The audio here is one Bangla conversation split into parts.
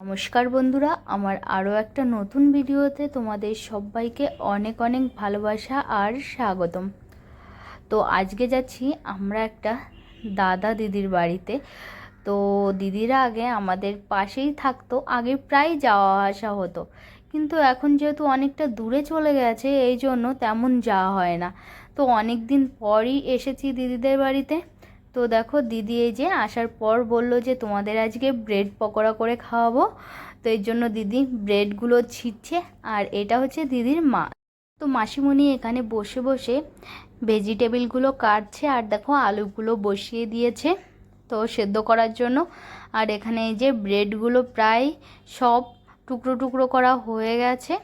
নমস্কার বন্ধুরা, আমার আরও একটা নতুন ভিডিওতে তোমাদের সবাইকে অনেক অনেক ভালোবাসা আর স্বাগতম। তো আজকে যাচ্ছি আমরা একটা দাদা দিদির বাড়িতে। তো দিদিরা আগে আমাদের পাশেই থাকতো, আগে প্রায় যাওয়া আসা হতো। কিন্তু এখন যেহেতু অনেকটা দূরে চলে গেছে, এই জন্য তেমন যাওয়া হয় না। তো অনেক দিন পরই এসেছি দিদিদের বাড়িতে। তো দেখো দিদি এই যে আসার পর বলল যে তোমাদের আজকে ব্রেড পকোড়া করে খাওয়াবো। তো এর জন্য দিদি ব্রেডগুলো ছিটছে আর এটা হচ্ছে দিদির মা। তো মাসিমণি এখানে বসে বসে ভেজিটেবিলগুলো কাটছে আর দেখো আলুগুলো বসিয়ে দিয়েছে তো সেদ্ধ করার জন্য। আর এখানে এই যে ব্রেডগুলো প্রায় সব টুকরো টুকরো করা হয়ে গেছে।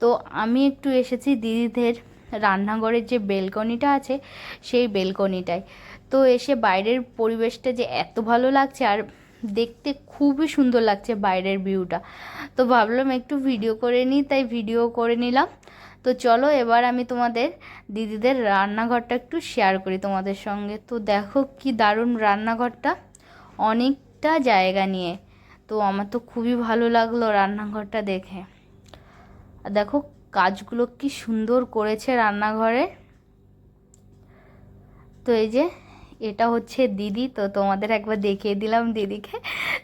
তো আমি একটু এসেছি দিদিদের রান্নাঘরের যে বেলকনিটা আছে সেই বেলকনিটায়। তো এসে বাইরের পরিবেশটা যে এত ভালো লাগছে আর দেখতে খুবই সুন্দর লাগছে বাইরের ভিউটা। তো ভাবলাম একটু ভিডিও করে নিই, তাই ভিডিও করে নিলাম। তো চলো এবার আমি তোমাদের দিদিদের রান্নাঘরটা একটু শেয়ার করি তোমাদের সঙ্গে। তো দেখো কি দারুণ রান্নাঘরটা, অনেকটা জায়গা নিয়ে। তো আমার তো খুবই ভালো লাগল রান্নাঘরটা দেখে। আর দেখো কাজগুলো কি সুন্দর করেছে রান্নাঘরে। তো এই যে এটা হচ্ছে দিদি, তো তোমাদের একবার দেখিয়ে দিলাম দিদিকে।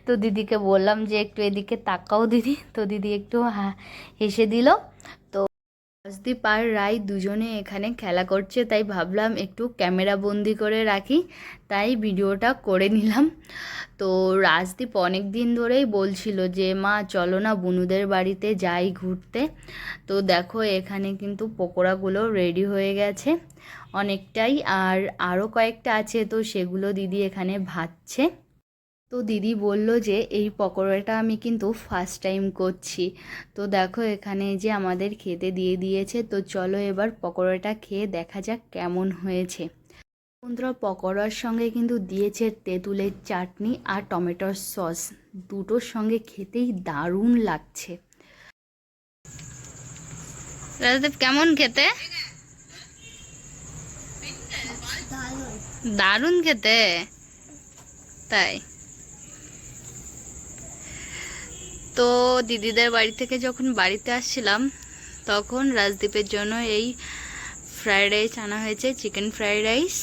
তো দিদিকে বললাম যে একটু এদিকে তাকাও দিদি। তো দিদি একটু হেসে দিল। তো রাজদীপ আর রায় দুজনে এখানে খেলা করছে, তাই ভাবলাম একটু ক্যামেরা বন্দি করে রাখি, তাই ভিডিওটা করে নিলাম। তো রাজদীপ অনেক দিন ধরেই বলছিল যে, মা, চলো না বুনুদের বাড়িতে যাই ঘুরতে। তো দেখো, এখানে কিন্তু পকোড়াগুলো রেডি হয়ে গেছে অনেকটাই, আর আরও কয়েকটা আছে তো সেগুলো দিদি এখানে ভাজছে। তো দিদি বলল যে, এই পকোড়াটা আমি কিন্তু ফার্স্ট টাইম করছি। তো দেখো, এখানে যে আমাদের খেতে দিয়ে দিয়েছে, তো চলো এবার পকোড়াটা খেয়ে দেখা যাক কেমন হয়েছে। বন্ধুরা পকোড়ার সঙ্গে কিন্তু দিয়েছে তেঁতুলের চাটনি আর টমেটোর সস। দুটোর সঙ্গে খেতেই দারুণ লাগছে। রাজদেব, কেমন খেতে? দারুণ খেতে? তাই? তো দিদিদের বাড়ি থেকে যখন বাড়িতে আসছিলাম, তখন রাজদীপের জন্য এই ফ্রায়েড রাইস আনা হয়েছে, চিকেন ফ্রায়েড রাইস।